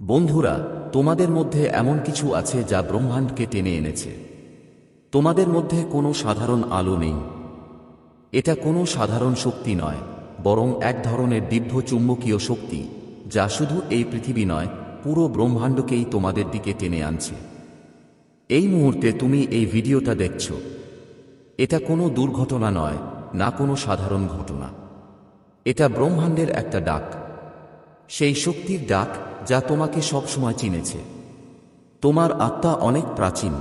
বন্ধুরা, তোমাদের মধ্যে এমন কিছু আছে যা ব্রহ্মাণ্ডকে টেনে এনেছে। তোমাদের মধ্যে কোনো সাধারণ আলো নেই। এটা কোনো সাধারণ শক্তি নয়, বরং এক ধরনের দিব্য চুম্বকীয় শক্তি, যা শুধু এই পৃথিবী নয়, পুরো ব্রহ্মাণ্ডকেই তোমাদের দিকে টেনে আনছে। এই মুহূর্তে তুমি এই ভিডিওটা দেখছ। এটা কোনো দুর্ঘটনা নয়, না কোনো সাধারণ ঘটনা। এটা ব্রহ্মাণ্ডের একটা ডাক। সেই শক্তির ডাক যা তোমাকে সবসময় চিনেছে। তোমার আত্মা অনেক প্রাচীন।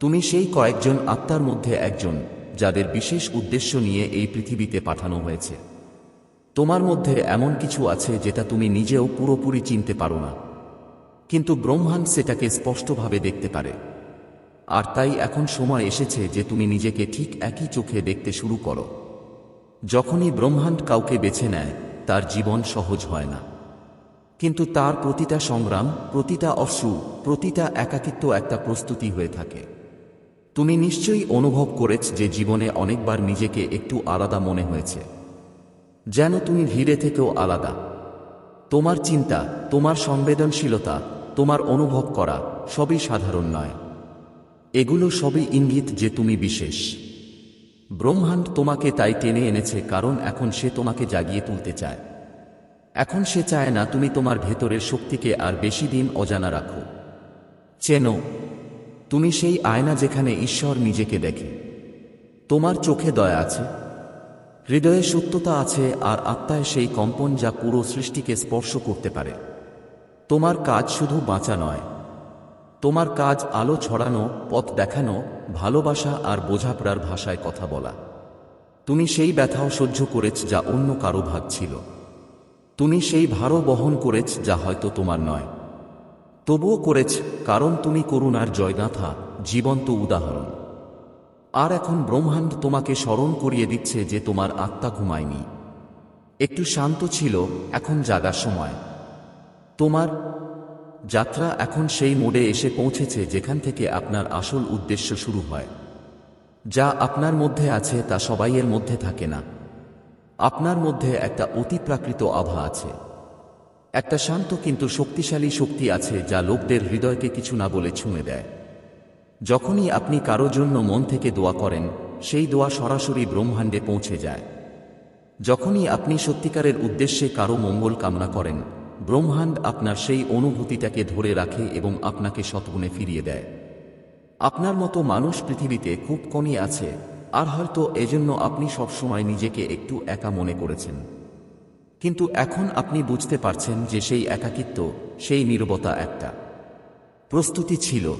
তুমি সেই কয়েকজন আত্মার মধ্যে একজন, যাদের বিশেষ উদ্দেশ্য নিয়ে এই পৃথিবীতে পাঠানো হয়েছে। তোমার মধ্যে এমন কিছু আছে যেটা তুমি নিজেও পুরোপুরি চিনতে পারো না। কিন্তু ব্রহ্মাণ্ড সেটাকে স্পষ্টভাবে দেখতে পারে। আর তাই এখন সময় এসেছে যে তুমি নিজেকে ঠিক একই চোখে দেখতে শুরু করো। যখনই ব্রহ্মাণ্ড কাউকে বেছে নেয় তার জীবন সহজ হয় না। কিন্তু তার প্রতিটা সংগ্রাম, প্রতিটা অশ্রু, প্রতিটা একাকিত্ব একটা প্রস্তুতি হয়ে থাকে। তুমি নিশ্চয়ই অনুভব করেছ যে জীবনে অনেকবার নিজেকে একটু আলাদা মনে হয়েছে। যেন তুমি ধীরে থেকেও আলাদা। তোমার চিন্তা, তোমার সংবেদনশীলতা, তোমার অনুভব করা সবই সাধারণ নয়। এগুলো সবই ইঙ্গিত যে তুমি বিশেষ। ব্রহ্মাণ্ড তোমাকে তাই টেনে এনেছে কারণ এখন সে তোমাকে জাগিয়ে তুলতে চায়। এখন সে চায় না তুমি তোমার ভেতরের শক্তিকে আর বেশি দিন অজানা রাখো। চেন, তুমি সেই আয়না যেখানে ঈশ্বর নিজেকে দেখে। তোমার চোখে দয়া আছে, হৃদয়ে সত্যতা আছে আর আত্মায় সেই কম্পন যা পুরো সৃষ্টিকে স্পর্শ করতে পারে। তোমার কাজ শুধু বাঁচা নয় তোমার কাজ আলো ছড়ানো, পথ দেখানো, ভালোবাসা আর বোঝাপড়ার ভাষায় কথা বলা। তুমি সেই ব্যথাও সহ্য করেছ যা অন্য কারও ভাগ ছিল। তুমি সেই ভারও বহন করেছ যা হয়তো তোমার নয়। তবুও করেছ, কারণ তুমি করুণার জয়গাথা, জীবন্ত উদাহরণ। আর এখন ব্রহ্মাণ্ড তোমাকে স্মরণ করিয়ে দিচ্ছে যে তোমার আত্মা ঘুমায়নি। একটু শান্ত ছিল, এখন জাগার সময়। তোমার যাত্রা এখন সেই মোড়ে এসে পৌঁছেছে যেখান থেকে আপনার আসল উদ্দেশ্য শুরু হয়। যা আপনার মধ্যে আছে তা সবাইয়ের মধ্যে থাকে না। আপনার মধ্যে একটা অতিপ্রাকৃত আভা আছে। একটা শান্ত কিন্তু শক্তিশালী শক্তি আছে যা লোকদের হৃদয়কে কিছু না বলে ছুঁয়ে দেয়। যখনই আপনি কারও জন্য মন থেকে দোয়া করেন, সেই দোয়া সরাসরি ব্রহ্মাণ্ডে পৌঁছে যায়। যখনই আপনি সত্যিকারের উদ্দেশ্যে কারও মঙ্গল কামনা করেন ব্রহ্মাণ্ড আপনার সেই অনুভূতিটাকে ধরে রাখে এবং আপনাকে সৎগুণে ফিরিয়ে দেয়। আপনার মতো মানুষ পৃথিবীতে খুব কমই আছে, আর হয়তো এজন্য আপনি সবসময় নিজেকে একটু একা মনে করেছেন। কিন্তু এখন আপনি বুঝতে পারছেন যে সেই একাকিত্ব, সেই নীরবতা একটা। প্রস্তুতি ছিল,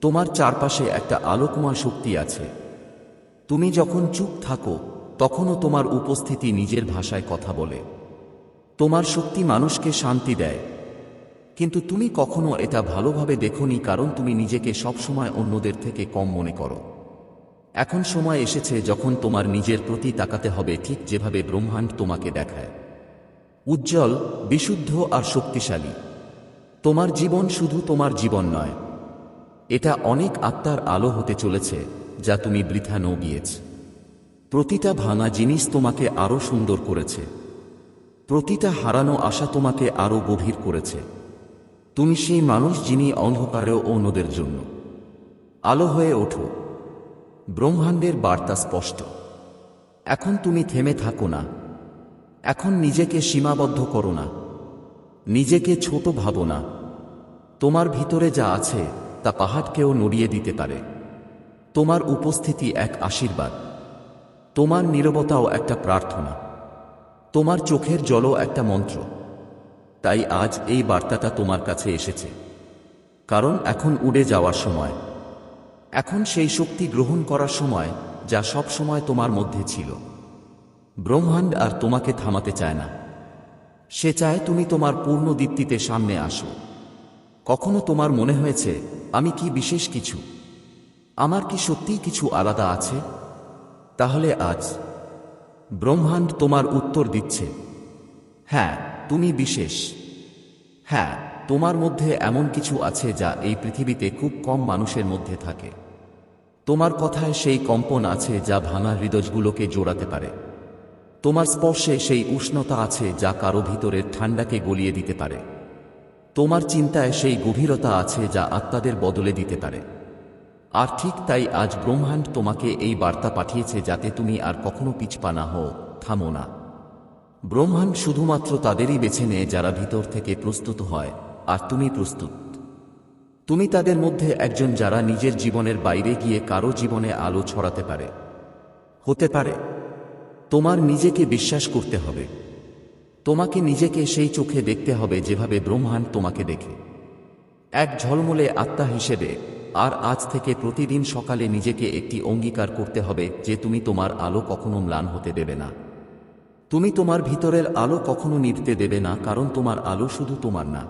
তোমার চারপাশে একটা আলোকময় শক্তি আছে। তুমি যখন চুপ থাকো, তখনও তোমার উপস্থিতি নিজের ভাষায় কথা বলে। তোমার শক্তি মানুষকে শান্তি দেয়। কিন্তু তুমি কখনো এটা ভালোভাবে দেখনি কারণ তুমি নিজেকে সবসময় অন্যদের থেকে কম মনে করো। এখন সময় এসেছে যখন তোমার নিজের প্রতি তাকাতে হবে ঠিক যেভাবে ব্রহ্মাণ্ড তোমাকে দেখায়। উজ্জ্বল, বিশুদ্ধ আর শক্তিশালী। তোমার জীবন শুধু তোমার জীবন নয়। এটা অনেক আত্মার আলো হতে চলেছে, যা তুমি বৃথা নো গিয়েছ। প্রতিটা ভাঙা জিনিস তোমাকে আরও সুন্দর করেছে। প্রতিটা হারানো আশা তোমাকে আরও গভীর করেছে। তুমি সেই মানুষ যিনি অন্ধকারেও অন্যদের জন্য। আলো হয়ে ওঠো। ব্রহ্মাণ্ডের বার্তা স্পষ্ট। এখন তুমি থেমে থাকো না। এখন নিজেকে সীমাবদ্ধ করো না। নিজেকে ছোট ভাবো না। তোমার ভিতরে যা আছে, তা পাহাড়কেও নড়িয়ে দিতে পারে। তোমার উপস্থিতি এক আশীর্বাদ। তোমার নীরবতাও একটা প্রার্থনা। তোমার চোখের জলও একটা মন্ত্র। তাই আজ এই বার্তাটা তোমার কাছে এসেছে। কারণ এখন উড়ে যাওয়ার সময়। এখন সেই শক্তি গ্রহণ করার সময় যা সব সময় তোমার মধ্যে ছিল। ব্রহ্মাণ্ড আর তোমাকে থামাতে চায় না। সে চায় তুমি তোমার পূর্ণ দীপ্তিতে সামনে আসো। কখনো তোমার মনে হয়েছে, আমি কি বিশেষ কিছু? আমার কি সত্যিই কিছু আলাদা আছে? তাহলে আজ ব্রহ্মাণ্ড তোমার উত্তর দিচ্ছে। হ্যাঁ তুমি বিশেষ। হ্যাঁ তোমার মধ্যে এমন কিছু আছে যা এই পৃথিবীতে খুব কম মানুষের মধ্যে থাকে। তোমার কথায় সেই কম্পন আছে যা ভাঙা হৃদয়গুলোকে জোড়াতে পারে। তোমার স্পর্শে সেই উষ্ণতা আছে যা কারও ভিতরের ঠান্ডাকে গলিয়ে দিতে পারে। তোমার চিন্তায় সেই গভীরতা আছে যা আত্মাদের বদলে দিতে পারে। আর ঠিক তাই আজ ব্রহ্মাণ্ড তোমাকে এই বার্তা পাঠিয়েছে যাতে তুমি আর কখনো পিছপা না হও, থামো না। ব্রহ্মাণ্ড শুধুমাত্র তাদেরই বেছে নেয় যারা ভিতর থেকে প্রস্তুত হয়, আর তুমি প্রস্তুত। তুমি তাদের মধ্যে একজন যারা নিজের জীবনের বাইরে গিয়ে কারও জীবনে আলো ছড়াতে পারে। হতে পারে। তোমার নিজেকে বিশ্বাস করতে হবে। তোমাকে নিজেকে সেই চোখে দেখতে হবে যেভাবে ব্রহ্মাণ্ড তোমাকে দেখে। এক ঝলমলে আত্মা হিসেবে আর আজ থেকে প্রতিদিন সকালে নিজেকে একটি অঙ্গীকার করতে হবে যে তুমি তোমার আলো কখনো ম্লান হতে দেবে না। তুমি তোমার ভিতরের আলো কখনো নিভতে দেবে না কারণ তোমার আলো শুধু তোমার না।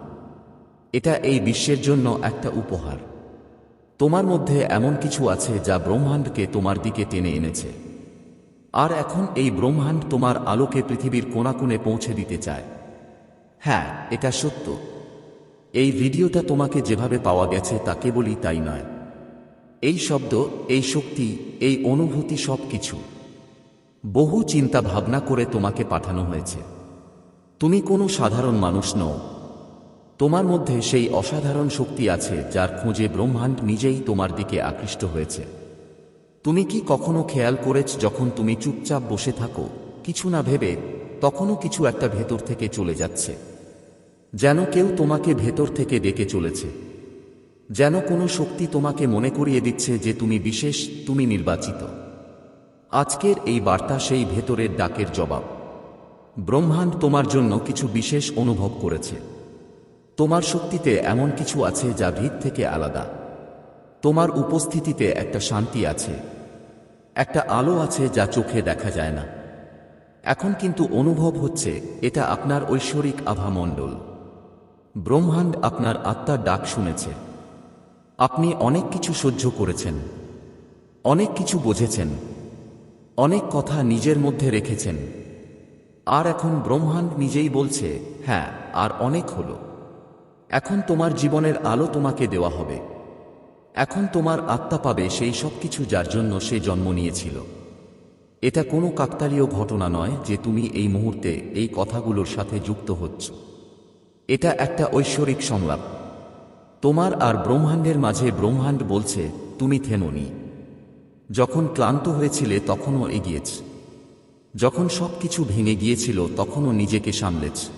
এটা এই বিশ্বের জন্য একটা উপহার। তোমার মধ্যে এমন কিছু আছে যা ব্রহ্মাণ্ডকে তোমার দিকে টেনে এনেছে। আর এখন এই ব্রহ্মাণ্ড তোমার আলোকে পৃথিবীর কোণাকুণে পৌঁছে দিতে চায়। হ্যাঁ এটা সত্য। এই ভিডিওটা তোমাকে যেভাবে পাওয়া গেছে তা কেবলই তাই নয়। এই শব্দ, এই শক্তি, এই অনুভূতি সব কিছু বহু চিন্তা ভাবনা করে তোমাকে পাঠানো হয়েছে। তুমি কোনো সাধারণ মানুষ নও। তোমার মধ্যে সেই অসাধারণ শক্তি আছে যার খোঁজে ব্রহ্মাণ্ড নিজেই তোমার দিকে আকৃষ্ট হয়েছে। তুমি কি কখনো খেয়াল করেছ যখন তুমি চুপচাপ বসে থাকো, কিছু না ভেবে, তখনও কিছু একটা ভেতর থেকে চলে যাচ্ছে? যেন কেউ তোমাকে ভেতর থেকে ডেকে চলেছে। যেন কোনো শক্তি তোমাকে মনে করিয়ে দিচ্ছে যে তুমি বিশেষ, তুমি নির্বাচিত। আজকের এই বার্তা সেই ভেতরের ডাকের জবাব। ব্রহ্মাণ্ড তোমার জন্য কিছু বিশেষ অনুভব করেছে। তোমার শক্তিতে এমন কিছু আছে যা ভিত থেকে আলাদা। তোমার উপস্থিতিতে একটা শান্তি আছে। একটা আলো আছে যা চোখে দেখা যায় না। এখন কিন্তু অনুভব হচ্ছে, এটা আপনার ঐশ্বরিক আভামণ্ডল। ব্রহ্মাণ্ড আপনার আত্মার ডাক শুনেছে। আপনি অনেক কিছু সহ্য করেছেন। অনেক কিছু বুঝেছেন। অনেক কথা নিজের মধ্যে রেখেছেন। আর এখন ব্রহ্মাণ্ড নিজেই বলছে হ্যাঁ আর অনেক হলো। এখন তোমার জীবনের আলো তোমাকে দেওয়া হবে। এখন তোমার আত্মা পাবে সেই সব কিছু যার জন্য সে জন্ম নিয়েছিল। এটা কোনো কাকতালীয় ঘটনা নয় যে তুমি এই মুহূর্তে এই কথাগুলোর সাথে যুক্ত হচ্ছ। এটা একটা ঐশ্বরিক সংলাপ। তোমার আর ব্রহ্মাণ্ডের মাঝে ব্রহ্মাণ্ড বলছে, তুমি থেমনি। যখন ক্লান্ত হয়েছিলে, তখনও এগিয়েছ। যখন সব কিছু ভেঙে গিয়েছিল, তখনও নিজেকে সামলেছ।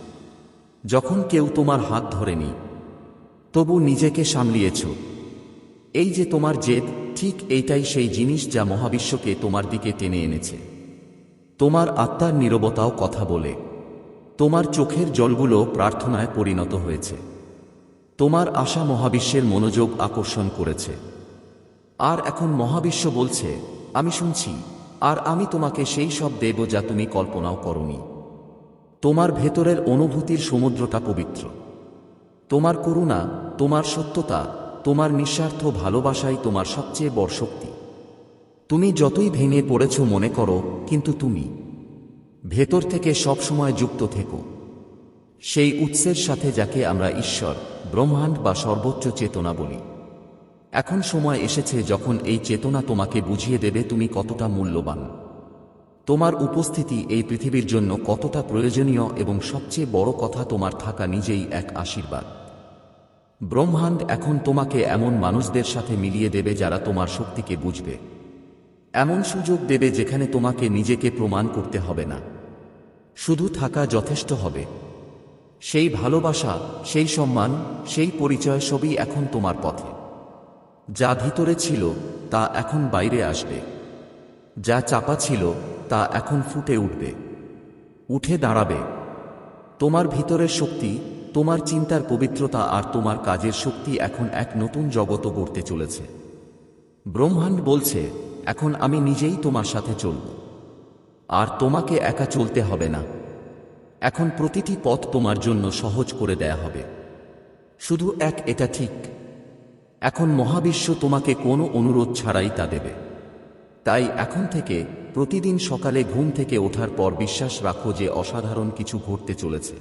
যখন কেউ তোমার হাত ধরেনি, তবু নিজেকে সামলিয়েছ। এই যে তোমার জেদ, ঠিক এইটাই সেই জিনিস যা মহাবিশ্বকে তোমার দিকে টেনে এনেছে। তোমার আত্মার নীরবতাও কথা বলে। তোমার চোখের জলগুলো প্রার্থনায় পরিণত হয়েছে। তোমার আশা মহাবিশ্বের মনোযোগ আকর্ষণ করেছে। আর এখন মহাবিশ্ব বলছে, আমি শুনছি, আর আমি তোমাকে সেই সব দেব যা তুমি কল্পনাও করনি। তোমার ভেতরের অনুভূতির সমুদ্রটা পবিত্র। তোমার করুণা, তোমার সত্যতা, তোমার নিঃস্বার্থ ভালোবাসাই তোমার সবচেয়ে বড় শক্তি। তুমি যতই ভেঙে পড়েছ মনে করো, কিন্তু তুমি ভেতর থেকে সবসময় যুক্ত থেকো। সেই উৎসের সাথে যাকে আমরা ঈশ্বর, ব্রহ্মাণ্ড বা সর্বোচ্চ চেতনা বলি। এখন সময় এসেছে যখন এই চেতনা তোমাকে বুঝিয়ে দেবে তুমি কতটা মূল্যবান। তোমার উপস্থিতি এই পৃথিবীর জন্য কতটা প্রয়োজনীয় এবং সবচেয়ে বড় কথা তোমার থাকা নিজেই এক আশীর্বাদ। ব্রহ্মাণ্ড এখন তোমাকে এমন মানুষদের সাথে মিলিয়ে দেবে যারা তোমার শক্তিকে বুঝবে। এমন সুযোগ দেবে যেখানে তোমাকে নিজেকে প্রমাণ করতে হবে না। শুধু থাকা যথেষ্ট হবে। সেই ভালোবাসা, সেই সম্মান, সেই পরিচয় সবই এখন তোমার পথে। যা ভিতরে ছিল, তা এখন বাইরে আসবে। যা চাপা ছিল, তা এখন ফুটে উঠবে। উঠে দাঁড়াবে। তোমার ভিতরের শক্তি, তোমার চিন্তার পবিত্রতা আর তোমার কাজের শক্তি এখন এক নতুন জগৎ গড়তে চলেছে। ব্রহ্মাণ্ড বলছে এখন আমি নিজেই তোমার সাথে চলব। আর তোমাকে একা চলতে হবে না। এখন প্রতিটি পথ তোমার জন্য সহজ করে দেয়া হবে। শুধু এক, এটা ঠিক। এখন মহাবিশ্ব তোমাকে কোনো অনুরোধ ছাড়াই তা দেবে। তাই এখন থেকে প্রতিদিন সকালে ঘুম থেকে ওঠার পর বিশ্বাস রাখো যে অসাধারণ কিছু ঘটতে চলেছে।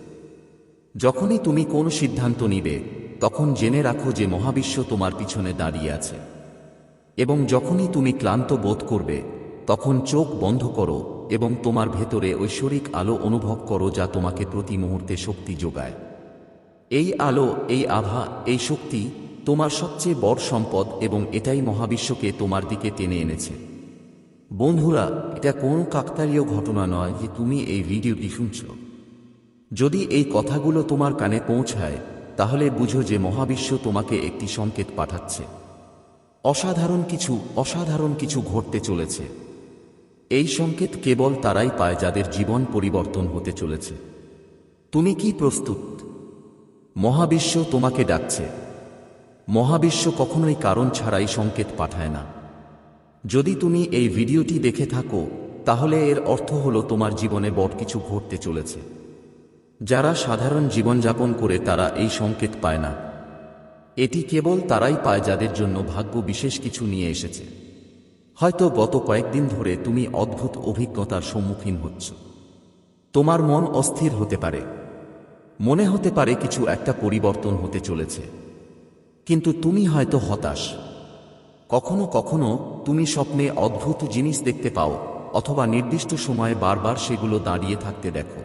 যখনই তুমি কোনো সিদ্ধান্ত নিবে, তখন জেনে রাখো যে মহাবিশ্ব তোমার পিছনে দাঁড়িয়ে আছে। এবং যখনই তুমি ক্লান্ত বোধ করবে, তখন চোখ বন্ধ করো এবং তোমার ভেতরে ঐশ্বরিক আলো অনুভব করো যা তোমাকে প্রতি মুহূর্তে শক্তি যোগায়। এই আলো, এই আভা, এই শক্তি তোমার সবচেয়ে বড় সম্পদ এবং এটাই মহাবিশ্বকে তোমার দিকে টেনে এনেছে। বন্ধুরা, এটা কোনো কাকতালীয় ঘটনা নয় যে তুমি এই ভিডিওটি শুনছ। যদি এই কথাগুলো তোমার কানে পৌঁছায়, তাহলে বুঝো যে মহাবিশ্ব তোমাকে একটি সংকেত পাঠাচ্ছে। অসাধারণ কিছু অসাধারণ কিছু ঘটতে চলেছে। এই সংকেত কেবল তারাই পায় যাদের জীবন পরিবর্তন হতে চলেছে। তুমি কি প্রস্তুত? মহাবিশ্ব তোমাকে ডাকছে। মহাবিশ্ব কখনোই কারণ ছাড়াই সংকেত পাঠায় না। যদি তুমি এই ভিডিওটি দেখে থাকো, তাহলে এর অর্থ হলো তোমার জীবনে বড় কিছু ঘটতে চলেছে। যারা সাধারণ জীবনযাপন করে তারা এই সংকেত পায় না। এটি কেবল তারাই পায় যাদের জন্য ভাগ্য বিশেষ কিছু নিয়ে এসেছে। হয়তো গত কয়েকদিন ধরে তুমি অদ্ভুত অভিজ্ঞতার সম্মুখীন হচ্ছ। তোমার মন অস্থির হতে পারে। মনে হতে পারে কিছু একটা পরিবর্তন হতে চলেছে। কিন্তু তুমি হয়তো হতাশ। কখনো কখনো তুমি স্বপ্নে অদ্ভুত জিনিস দেখতে পাও, অথবা নির্দিষ্ট সময়ে বারবার সেগুলো দাঁড়িয়ে থাকতে দেখো।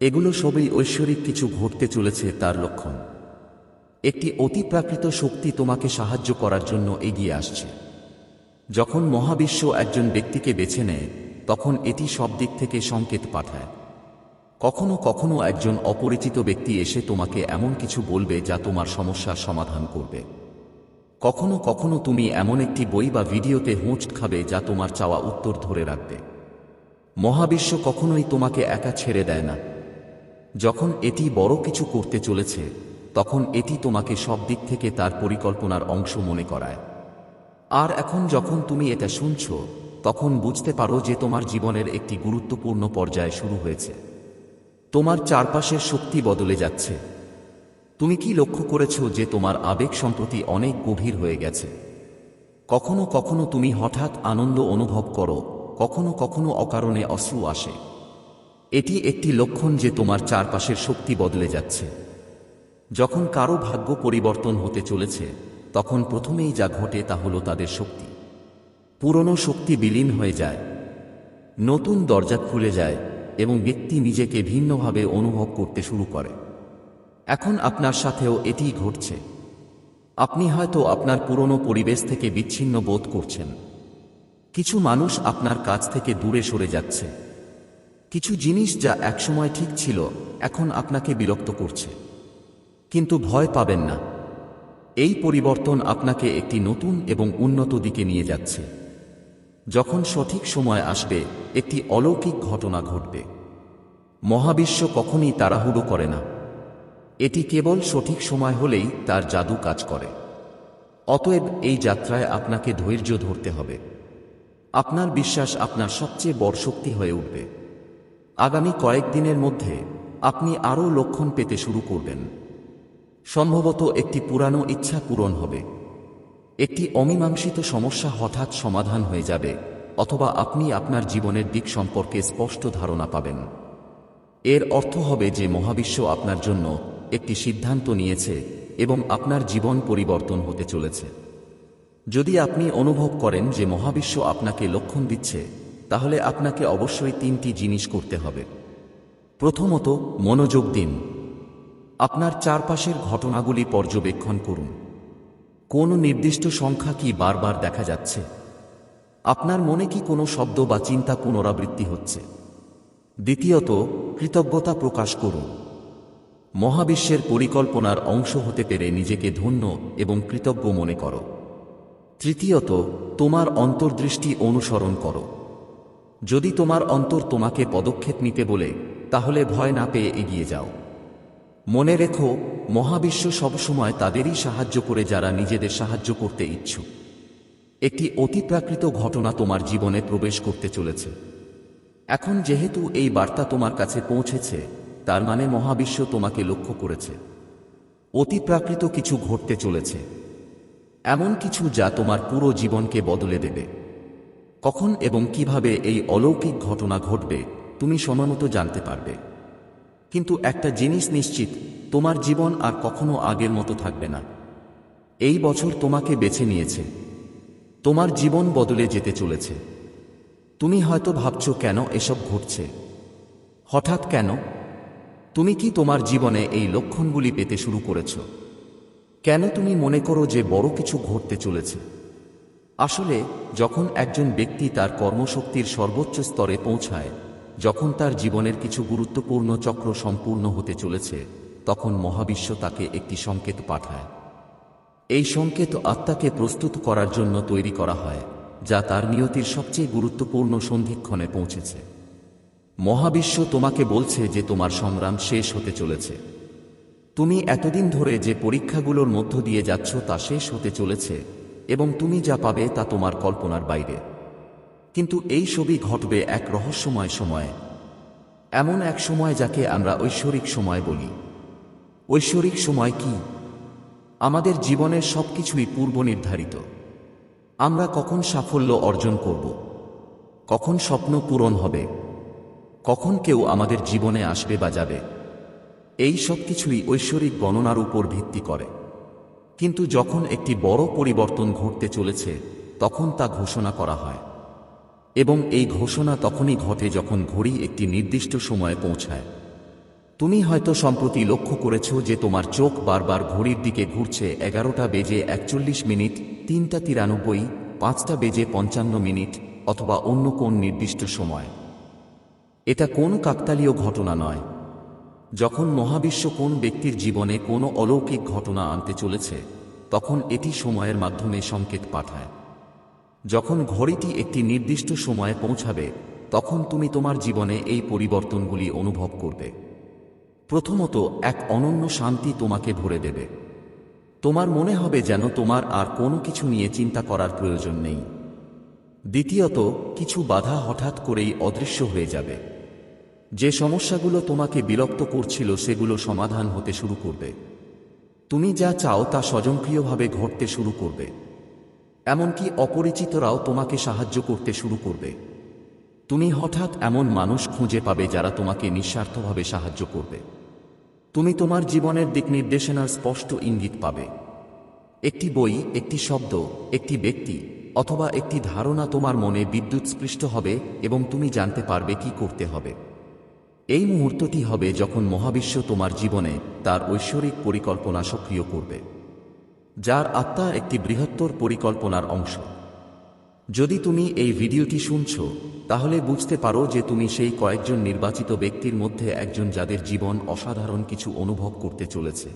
এগুলো সবই ঐশ্বরিক কিছু ঘটতে চলেছে তার লক্ষণ। একটি অতিপ্রাকৃত শক্তি তোমাকে সাহায্য করার জন্য এগিয়ে আসছে। যখন মহাবিশ্ব একজন ব্যক্তিকে বেছে নেয়, তখন এটি সব দিক থেকে সংকেত পাঠায়। কখনো কখনো একজন অপরিচিত ব্যক্তি এসে তোমাকে এমন কিছু বলবে যা তোমার সমস্যার সমাধান করবে। কখনো কখনো তুমি এমন একটি বই বা ভিডিওতে হোঁচ খাবে যা তোমার চাওয়া উত্তর ধরে রাখবে। মহাবিশ্ব কখনোই তোমাকে একা ছেড়ে দেয় না। যখন এটি বড় কিছু করতে চলেছে তখন এটি তোমাকে সব দিক থেকে তার পরিকল্পনার অংশ মনে করায়। আর এখন যখন তুমি এটা শুনছ, তখন বুঝতে পারো যে তোমার জীবনের একটি গুরুত্বপূর্ণ পর্যায়ে শুরু হয়েছে। তোমার চারপাশের শক্তি বদলে যাচ্ছে। তুমি কি লক্ষ্য করেছ যে তোমার আবেগ সম্প্রতি অনেক গভীর হয়ে গেছে? কখনো কখনো তুমি হঠাৎ আনন্দ অনুভব করো, কখনো কখনো অকারণে অশ্রু আসে। এটি একটি লক্ষণ যে তোমার চারপাশের শক্তি বদলে যাচ্ছে। যখন কারও ভাগ্য পরিবর্তন হতে চলেছে, তখন প্রথমেই যা ঘটে তা হলো তাদের শক্তি। পুরনো শক্তি বিলীন হয়ে যায়, নতুন দরজা খুলে যায় এবং ব্যক্তি নিজেকে ভিন্নভাবে অনুভব করতে শুরু করে। এখন আপনার সাথেও এটিই ঘটছে। আপনি হয়তো আপনার পুরনো পরিবেশ থেকে বিচ্ছিন্ন বোধ করছেন। কিছু মানুষ আপনার কাছ থেকে দূরে সরে যাচ্ছে। কিছু জিনিস যা একসময় ঠিক ছিল, এখন আপনাকে বিরক্ত করছে। কিন্তু ভয় পাবেন না। এই পরিবর্তন আপনাকে একটি নতুন এবং উন্নত দিকে নিয়ে যাচ্ছে। যখন সঠিক সময় আসবে, একটি অলৌকিক ঘটনা ঘটবে। মহাবিশ্ব কখনই তাড়াহুড়ো করে না। এটি কেবল সঠিক সময় হলেই তার জাদু কাজ করে। অতএব এই যাত্রায় আপনাকে ধৈর্য ধরতে হবে। আপনার বিশ্বাস আপনার সবচেয়ে বড় শক্তি হয়ে উঠবে। আগামী কয়েকদিনের মধ্যে আপনি আরও লক্ষণ পেতে শুরু করবেন। সম্ভবত একটি পুরানো ইচ্ছা পূরণ হবে। একটি অমীমাংসিত সমস্যা হঠাৎ সমাধান হয়ে যাবে, অথবা আপনি আপনার জীবনের দিক সম্পর্কে স্পষ্ট ধারণা পাবেন। এর অর্থ হবে যে মহাবিশ্ব আপনার জন্য একটি সিদ্ধান্ত নিয়েছে এবং আপনার জীবন পরিবর্তন হতে চলেছে। যদি আপনি অনুভব করেন যে মহাবিশ্ব আপনাকে লক্ষণ দিচ্ছে, তাহলে আপনাকে অবশ্যই তিনটি জিনিস করতে হবে। প্রথমত, মনোযোগ দিন। আপনার চারপাশের ঘটনাগুলি পর্যবেক্ষণ করুন। কোন নির্দিষ্ট সংখ্যা কি বারবার দেখা যাচ্ছে? আপনার মনে কি কোনো শব্দ বা চিন্তা পুনরাবৃত্তি হচ্ছে? দ্বিতীয়ত, কৃতজ্ঞতা প্রকাশ করুন। মহাবিশ্বের পরিকল্পনার অংশ হতে পেরে নিজেকে ধন্য এবং কৃতজ্ঞ মনে করো। তৃতীয়ত, তোমার অন্তর্দৃষ্টি অনুসরণ করো। যদি তোমার অন্তর তোমাকে পদক্ষেপ নিতে বলে, তাহলে ভয় না পেয়ে এগিয়ে যাও। মনে রেখো, মহাবিশ্ব সবসময় তাদেরই সাহায্য করে যারা নিজেদের সাহায্য করতে ইচ্ছুক। একটি অতিপ্রাকৃত ঘটনা তোমার জীবনে প্রবেশ করতে চলেছে। এখন যেহেতু এই বার্তা তোমার কাছে পৌঁছেছে, তার মানে মহাবিশ্ব তোমাকে লক্ষ্য করেছে। অতিপ্রাকৃত কিছু ঘটতে চলেছে। এমন কিছু যা তোমার পুরো জীবনকে বদলে দেবে। কখন এবং কীভাবে এই অলৌকিক ঘটনা ঘটবে, তুমি সময়মতো জানতে পারবে। কিন্তু একটা জিনিস নিশ্চিত, তোমার জীবন আর কখনো আগের মতো থাকবে না। এই বছর তোমাকে বেছে নিয়েছে। তোমার জীবন বদলে যেতে চলেছে। তুমি হয়তো ভাবছ, কেন এসব ঘটছে? হঠাৎ কেন? তুমি কি তোমার জীবনে এই লক্ষণগুলি পেতে শুরু করেছ? কেন তুমি মনে করো যে বড় কিছু ঘটতে চলেছে? আসলে, যখন একজন ব্যক্তি তার কর্মশক্তির সর্বোচ্চ স্তরে পৌঁছায় যখন তার জীবনের কিছু গুরুত্বপূর্ণ চক্র সম্পূর্ণ হতে চলেছে, তখন মহাবিশ্ব তাকে একটি সংকেত পাঠায়। এই সংকেত আত্মাকে প্রস্তুত করার জন্য তৈরি করা হয়, যা তার নিয়তির সবচেয়ে গুরুত্বপূর্ণ সন্ধিক্ষণে পৌঁছেছে। মহাবিশ্ব তোমাকে বলছে যে তোমার সংগ্রাম শেষ হতে চলেছে। তুমি এতদিন ধরে যে পরীক্ষাগুলোর মধ্য দিয়ে যাচ্ছ তা শেষ হতে চলেছে, এবং তুমি যা পাবে তা তোমার কল্পনার বাইরে। কিন্তু এই ছবি ঘটবে এক রহস্যময় সময়ে। এমন এক সময় যাকে আমরা ঐশ্বরিক সময় বলি। ঐশ্বরিক সময় কি? আমাদের জীবনের সবকিছুই পূর্ব নির্ধারিত আমরা কখন সাফল্য অর্জন করব? কখন স্বপ্ন পূরণ হবে? কখন কেউ আমাদের জীবনে আসবে বা যাবে? এই সব কিছুই ঐশ্বরিক গণনার উপর ভিত্তি করে। কিন্তু যখন একটি বড় পরিবর্তন ঘটতে চলেছে, তখন তা ঘোষণা করা হয়। এবং এই ঘোষণা তখনই ঘটে যখন ঘড়ি একটি নির্দিষ্ট সময়ে পৌঁছায়। তুমি হয়তো সম্প্রতি লক্ষ্য করেছ যে তোমার চোখ বারবার ঘড়ির দিকে ঘুরছে এগারোটা বেজে একচল্লিশ মিনিট, তিনটা তিরানব্বই, পাঁচটা বেজে পঞ্চান্ন মিনিট, অথবা অন্য কোন নির্দিষ্ট সময়। এটা কোন কাকতালীয় ঘটনা নয়। যখন মহাবিশ্ব কোন ব্যক্তির জীবনে কোনো অলৌকিক ঘটনা আনতে চলেছে, তখন এটি সময়ের মাধ্যমে সংকেত পাঠায়। যখন ঘড়িটি একটি নির্দিষ্ট সময়ে পৌঁছাবে, তখন তুমি তোমার জীবনে এই পরিবর্তনগুলি অনুভব করবে। প্রথমত, এক অনন্য শান্তি তোমাকে ভরে দেবে। তোমার মনে হবে যেন তোমার আর কোনো কিছু নিয়ে চিন্তা করার প্রয়োজন নেই। দ্বিতীয়ত, কিছু বাধা হঠাৎ করেই অদৃশ্য হয়ে যাবে। যে সমস্যাগুলো তোমাকে বিরক্ত করছিল, সেগুলো সমাধান হতে শুরু করবে। তুমি যা চাও তা স্বয়ংক্রিয়ভাবে ঘটতে শুরু করবে। এমনকি অপরিচিতরাও তোমাকে সাহায্য করতে শুরু করবে। তুমি হঠাৎ এমন মানুষ খুঁজে পাবে যারা তোমাকে নিঃস্বার্থভাবে সাহায্য করবে। তুমি তোমার জীবনের দিক নির্দেশনার স্পষ্ট ইঙ্গিত পাবে। একটি বই, একটি শব্দ, একটি ব্যক্তি, অথবা একটি ধারণা তোমার মনে বিদ্যুৎ স্পৃষ্ট হবে এবং তুমি জানতে পারবে কি করতে হবে। এই মুহূর্তটি হবে যখন মহাবিশ্ব তোমার জীবনে তার ঐশ্বরিক পরিকল্পনা সক্রিয় করবে। যার আত্মা একটি বৃহত্তর পরিকল্পনার অংশ। যদি তুমি এই ভিডিওটি শুনছ, তাহলে বুঝতে পারো যে তুমি সেই কয়েকজন নির্বাচিত ব্যক্তির মধ্যে একজন যাদের জীবন অসাধারণ কিছু অনুভব করতে চলেছে।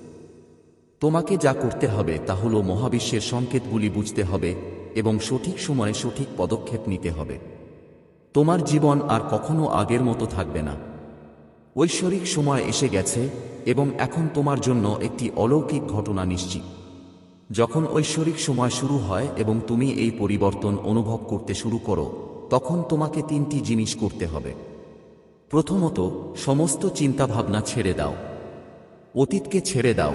তোমাকে যা করতে হবে তা হল মহাবিশ্বের সংকেতগুলি বুঝতে হবে এবং সঠিক সময়ে সঠিক পদক্ষেপ নিতে হবে। তোমার জীবন আর কখনো আগের মতো থাকবে না। ঐশ্বরিক সময় এসে গেছে এবং এখন তোমার জন্য একটি অলৌকিক ঘটনা নিশ্চিত। যখন ঐশ্বরিক সময় শুরু হয় এবং তুমি এই পরিবর্তন অনুভব করতে শুরু করো, তখন তোমাকে তিনটি জিনিস করতে হবে। প্রথমত, সমস্ত চিন্তাভাবনা ছেড়ে দাও। অতীতকে ছেড়ে দাও।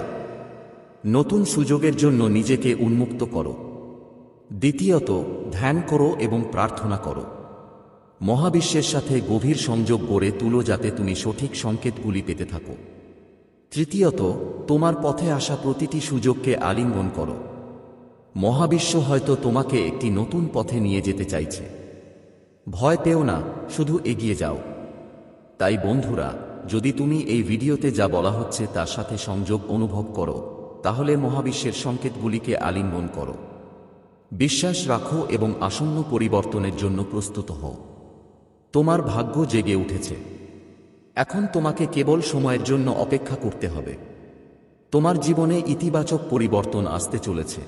নতুন সুযোগের জন্য নিজেকে উন্মুক্ত করো। দ্বিতীয়ত, ধ্যান করো এবং প্রার্থনা করো। মহাবিশ্বের সাথে গভীর সংযোগ গড়ে তুলো যাতে তুমি সঠিক সংকেতগুলি পেতে থাকো। তৃতীয়ত তোমার পথে আসা প্রতিটি সুযোগকে আলিঙ্গন করো। মহাবিশ্ব হয়তো তোমাকে একটি নতুন পথে নিয়ে যেতে চাইছে। ভয় পেও না, শুধু এগিয়ে যাও। তাই বন্ধুরা, যদি তুমি এই ভিডিওতে যা বলা হচ্ছে তার সাথে সংযোগ অনুভব করো, তাহলে মহাবিশ্বের সংকেতগুলিকে আলিঙ্গন করো। বিশ্বাস রাখো এবং আসন্ন পরিবর্তনের জন্য প্রস্তুত হও। তোমার ভাগ্য জেগে উঠেছে। এখন তোমাকে কেবল সময়ের জন্য অপেক্ষা করতে হবে। তোমার জীবনে ইতিবাচক পরিবর্তন আসতে চলেছে।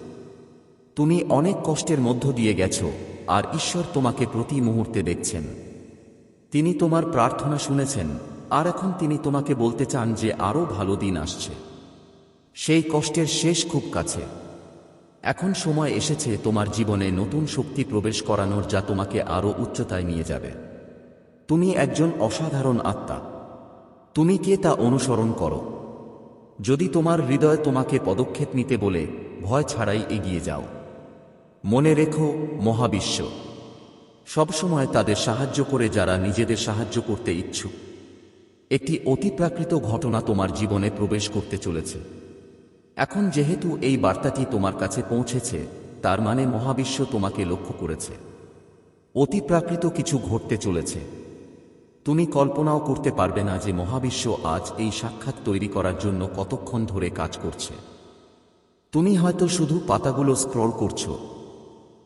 তুমি অনেক কষ্টের মধ্য দিয়ে গেছ, আর ঈশ্বর তোমাকে প্রতি মুহূর্তে দেখছেন। তিনি তোমার প্রার্থনা শুনেছেন, আর এখন তিনি তোমাকে বলতে চান যে আরও ভালো দিন আসছে। সেই কষ্টের শেষ খুব কাছে। এখন সময় এসেছে তোমার জীবনে নতুন শক্তি প্রবেশ করানোর যা তোমাকে আরও উচ্চতায় নিয়ে যাবে। তুমি একজন অসাধারণ আত্মা। তুমি কে তা অনুসরণ করো? যদি তোমার হৃদয় তোমাকে পদক্ষেপ নিতে বলে, ভয় ছাড়াই এগিয়ে যাও। মনে রেখো, মহাবিশ্ব। সবসময় তাদের সাহায্য করে যারা নিজেদের সাহায্য করতে ইচ্ছুক। একটি অতিপ্রাকৃত ঘটনা তোমার জীবনে প্রবেশ করতে চলেছে। এখন যেহেতু এই বার্তাটি তোমার কাছে পৌঁছেছে, তার মানে মহাবিশ্ব তোমাকে লক্ষ্য করেছে। অতিপ্রাকৃত কিছু ঘটতে চলেছে। তুমি কল্পনাও করতে পারবে না যে মহাবিশ্ব আজ এই সাক্ষাৎ তৈরি করার জন্য কতক্ষণ ধরে কাজ করছে। তুমি হয়তো শুধু পাতাগুলো স্ক্রল করছ।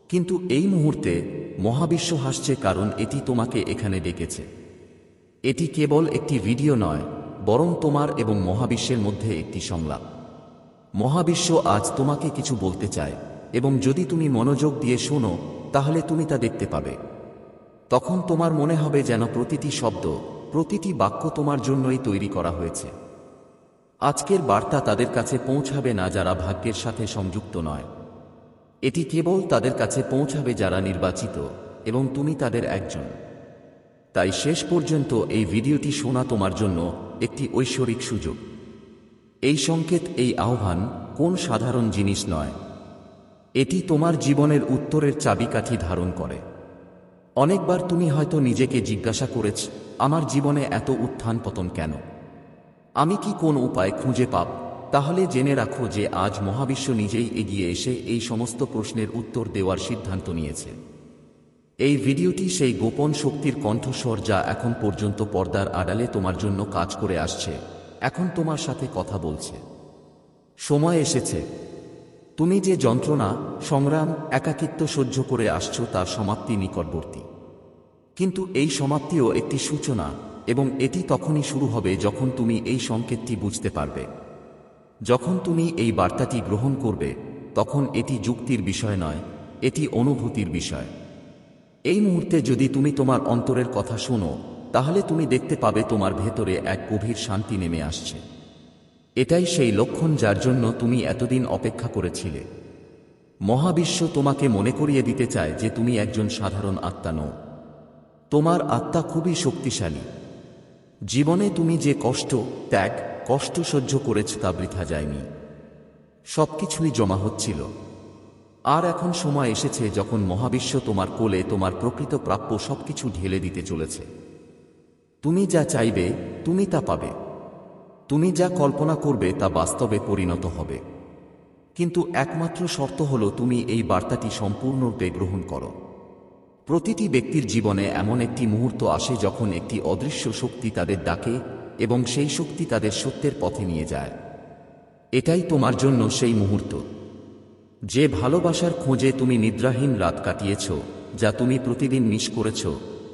কিন্তু এই মুহূর্তে মহাবিশ্ব হাসছে কারণ এটি তোমাকে এখানে ডেকেছে। এটি কেবল একটি ভিডিও নয়, বরং তোমার এবং মহাবিশ্বের মধ্যে একটি সংলাপ। মহাবিশ্ব আজ তোমাকে কিছু বলতে চায়, এবং যদি তুমি মনোযোগ দিয়ে শোনো, তাহলে তুমি তা দেখতে পাবে। তখন তোমার মনে হবে যেন প্রতিটি শব্দ, প্রতিটি বাক্য তোমার জন্যই তৈরি করা হয়েছে। আজকের বার্তা তাদের কাছে পৌঁছাবে না যারা ভাগ্যের সাথে সংযুক্ত নয়। এটি কেবল তাদের কাছে পৌঁছাবে যারা নির্বাচিত, এবং তুমি তাদের একজন। তাই শেষ পর্যন্ত এই ভিডিওটি শোনা তোমার জন্য একটি ঐশ্বরিক সুযোগ। এই সংকেত, এই আহ্বান কোন সাধারণ জিনিস নয়। এটি তোমার জীবনের উত্তরের চাবিকাঠি ধারণ করে। অনেকবার তুমি হয়তো নিজেকে জিজ্ঞাসা করেছ, আমার জীবনে এত উত্থান পতন কেন? আমি কি কোন উপায় খুঁজে পাব? তাহলে জেনে রাখো যে আজ মহাবিশ্ব নিজেই এগিয়ে এসে এই সমস্ত প্রশ্নের উত্তর দেওয়ার সিদ্ধান্ত নিয়েছে। এই ভিডিওটি সেই গোপন শক্তির কণ্ঠস্বর যা এখন পর্যন্ত পর্দার আড়ালে তোমার জন্য কাজ করে আসছে। এখন তোমার সাথে কথা বলছে। সময় এসেছে। তুমি যে যন্ত্রণা, সংগ্রাম, একাকিত্ব সহ্য করে আসছো তার সমাপ্তি নিকটবর্তী। কিন্তু এই সমাপ্তিও একটি সূচনা এবং এটি তখনই শুরু হবে যখন তুমি এই সংকেতটি বুঝতে পারবে। যখন তুমি এই বার্তাটি গ্রহণ করবে, তখন এটি যুক্তির বিষয় নয়, এটি অনুভূতির বিষয়। এই মুহূর্তে যদি তুমি তোমার অন্তরের কথা শোনো, তাহলে তুমি দেখতে পাবে তোমার ভেতরে এক গভীর শান্তি নেমে আসছে। এটাই সেই লক্ষণ যার জন্য তুমি এতদিন অপেক্ষা করেছিলে। মহাবিশ্ব তোমাকে মনে করিয়ে দিতে চায় যে তুমি একজন সাধারণ আত্মা নও। তোমার আত্মা খুবই শক্তিশালী। জীবনে তুমি যে কষ্ট, ত্যাগ, কষ্ট সহ্য করেছ তা বৃথা যায়নি। সবকিছুই জমা হচ্ছিল। আর এখন সময় এসেছে যখন মহাবিশ্ব তোমার কোলে তোমার প্রকৃত প্রাপ্য সবকিছু ঢেলে দিতে চলেছে। তুমি যা চাইবে, তুমি তা পাবে। তুমি যা কল্পনা করবে তা বাস্তবে পরিণত হবে। কিন্তু একমাত্র শর্ত হল তুমি এই বার্তাটি সম্পূর্ণরূপে গ্রহণ করো। প্রতিটি ব্যক্তির জীবনে এমন একটি মুহূর্ত আসে যখন একটি অদৃশ্য শক্তি তাদের ডাকে এবং সেই শক্তি তাদের সত্যের পথে নিয়ে যায়। এটাই তোমার জন্য সেই মুহূর্ত। যে ভালোবাসার খোঁজে তুমি নিদ্রাহীন রাত কাটিয়েছ, যা তুমি প্রতিদিন মিস করেছ,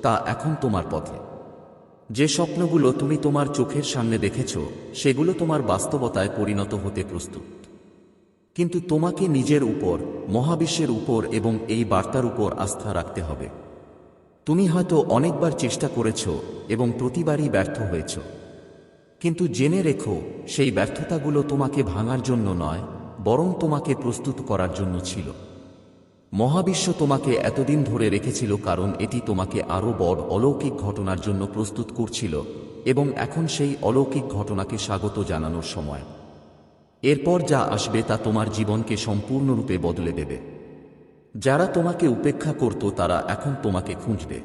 তা এখন তোমার পথে। যে স্বপ্নগুলো তুমি তোমার চোখের সামনে দেখেছ, সেগুলো তোমার বাস্তবতায় পরিণত হতে প্রস্তুত। কিন্তু তোমাকে নিজের উপর, মহাবিশ্বের উপর এবং এই বার্তার উপর আস্থা রাখতে হবে। তুমি হয়তো অনেকবার চেষ্টা করেছ এবং প্রতিবারই ব্যর্থ হয়েছ। কিন্তু জেনে রেখো, সেই ব্যর্থতাগুলো তোমাকে ভাঙার জন্য নয়, বরং তোমাকে প্রস্তুত করার জন্য ছিল। মহাবিশ্ব তোমাকে এতদিন ধরে রেখেছিল কারণ এটি তোমাকে আরও বড় অলৌকিক ঘটনার জন্য প্রস্তুত করছিল এবং এখন সেই অলৌকিক ঘটনাকে স্বাগত জানানোর সময়। এরপর যা আসবে তা তোমার জীবনকে সম্পূর্ণরূপে বদলে দেবে। যারা তোমাকে উপেক্ষা করত তারা এখন তোমাকে খুঁজবে।